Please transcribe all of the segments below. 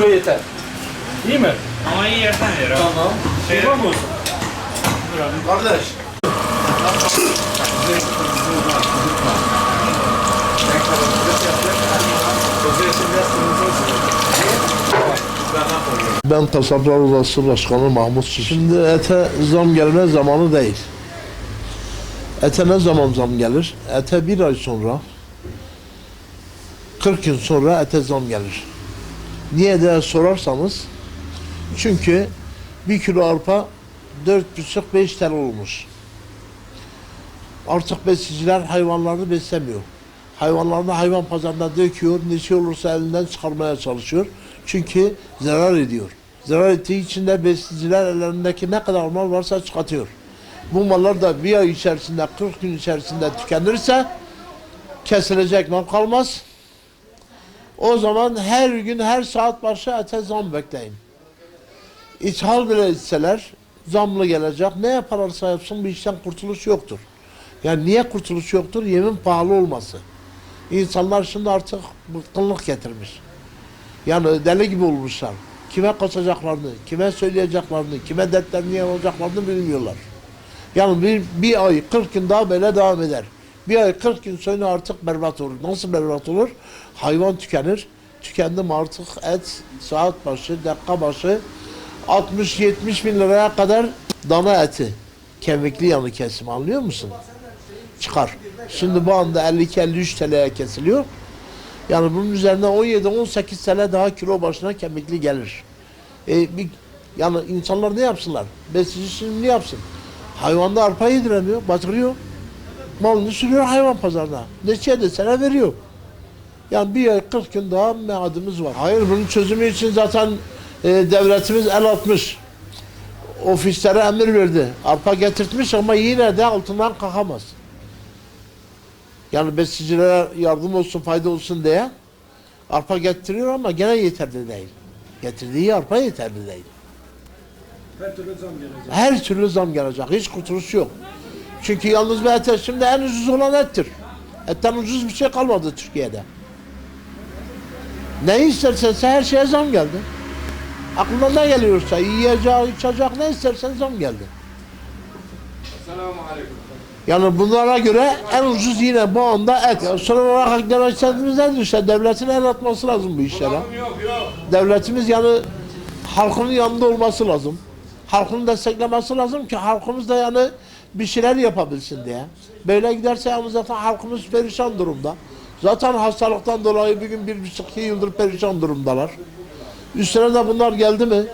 kilo yeter. İyi mi? Ama iyi yersen yer abi. Tamam. Şey- Kurban mı olsun? Kardeş. Ben Kasaplar Odası Başkanı Mahmut Çiçek. Şimdi ete zam gelme zamanı değil. Ete ne zaman zam gelir? Ete bir ay sonra, 40 gün sonra ete zam gelir. Niye diye sorarsanız, çünkü bir kilo arpa 4,5-5 TL olmuş. Artık besiciler hayvanlarını beslemiyor. Hayvanlarını hayvan pazarına döküyor, ne şey olursa elinden çıkarmaya çalışıyor. Çünkü zarar ediyor. Zarar ettiği için de besiciler ellerindeki ne kadar mal varsa çıkartıyor. Bu mallar da bir ay içerisinde, 40 gün içerisinde tükenirse kesilecek mal kalmaz. O zaman her gün, her saat başı ete zam bekleyin. İthal bile etseler zamlı gelecek. Ne yaparlarsa yapsın bu işten kurtuluş yoktur. Yani niye kurtuluş yoktur? Yemin pahalı olması. İnsanlar şimdi artık bıkkınlık getirmiş. Yani deli gibi olmuşlar. Kime kaçacaklarını, kime söyleyeceklerini, kime dertlerini yapacaklarını bilmiyorlar. Yani bir, bir ay 40 gün daha böyle devam eder. Bir ay 40 gün sonra artık berbat olur. Nasıl berbat olur? Hayvan tükenir. Tükendi mi artık et saat başı, dakika başı 60-70 bin liraya kadar dana eti. Kemikli yanı kesim anlıyor musun? Çıkar. Şimdi bu anda 52-53 TL'ye kesiliyor. Yani bunun üzerine 17-18 TL daha kilo başına kemikli gelir. E, bir, yani insanlar ne yapsınlar? Besici şimdi ne yapsın? Hayvanda arpa yediremiyor, batırıyor. Malını sürüyor hayvan pazarına. Neçeye desene veriyor. Yani bir ay 40 gün daha meadımız var. Hayır bunun çözümü için zaten e, devletimiz el atmış. Ofislere emir verdi. Arpa getirtmiş ama yine de altından kalkamaz. Yani besicilere yardım olsun, fayda olsun diye arpa getiriyor ama gene yeterli değil. Getirdiği arpa yeterli değil. Her türlü zam gelecek. Her türlü zam gelecek. Hiç kurtuluş yok. Çünkü yalnız bir ete şimdi en ucuz olan ettir. Etten ucuz bir şey kalmadı Türkiye'de. Ne istersen her şeye zam geldi. Aklına ne geliyorsa yiyecek, içecek ne istersen zam geldi. Yani bunlara göre en ucuz yine bu anda et. Son olarak demek istediğimiz nedir işte devletin el atması lazım bu işlere. Yok yok. Devletimiz yani halkının yanında olması lazım. Halkını desteklemesi lazım ki halkımız da yani bir şeyler yapabilsin diye. Böyle giderse yani zaten halkımız perişan durumda. Zaten hastalıktan dolayı bugün bir buçuk iki yıldır perişan durumdalar. Üstüne de bunlar geldi mi?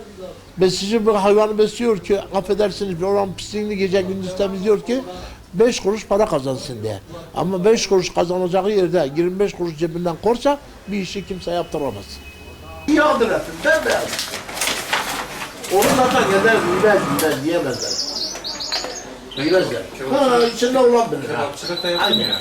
Besici bir hayvanı besliyor ki affedersiniz bir oran pisliğini gece gündüz temizliyor ki 5 kuruş para kazansın diye. Ama 5 kuruş kazanacağı yerde 25 kuruş cebinden korsa bir işi kimse yaptıramaz. Yağdır efendim, ben beyaz. Onu zaten yeder, bilmez, bilmez, diyemezler. Bilmezler. Ha, içinde olan bilir. ha. Kebapçılık da yapayım ya.